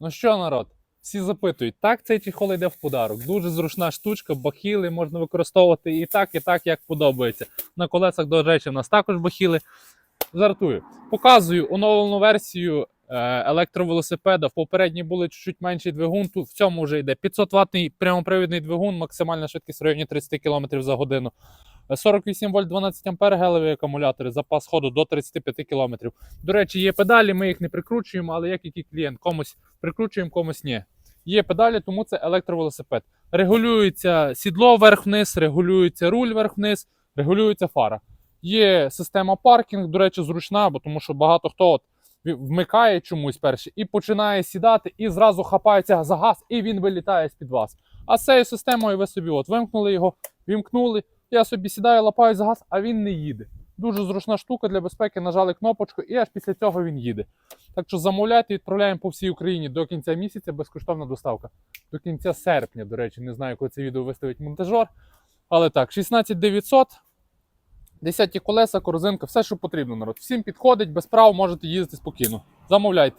Ну що, народ? Всі запитують, так цей чехол йде в подарок. Дуже зручна штучка, бахіли можна використовувати і так, і так, як подобається. На колесах, до речі, в нас також бахіли. Жартую. Показую оновлену версію е, електровелосипеда. В попередній були чуть менший двигун. Тут в цьому вже йде 500 ваттний прямопривідний двигун, максимальна швидкість в районі 30 км за годину. Е, 48 вольт 12 ампер гелеві акумулятори, запас ходу до 35 км. До речі, є педалі, ми їх не прикручуємо, але як який клієнт, комусь прикручуємо, комусь ні. Є педалі, тому це електровелосипед. Регулюється сідло вверх-вниз, регулюється руль вверх-вниз, регулюється фара. Є система паркінг, до речі, зручна, бо тому що багато хто от вмикає чомусь перше і починає сідати, і зразу хапається за газ, і він вилітає з-під вас. А з цією системою ви собі от вимкнули його, вімкнули, я собі сідаю, лапаю за газ, а він не їде. Дуже зручна штука для безпеки, нажали кнопочку, і аж після цього він їде. Так що замовляйте, відправляємо по всій Україні до кінця місяця безкоштовна доставка. До кінця серпня, до речі, не знаю, коли це відео виставить монтажер. Але так, 16900, 10 колеса, корзинка, все, що потрібно, народ. Всім підходить, без прав можете їздити спокійно. Замовляйте.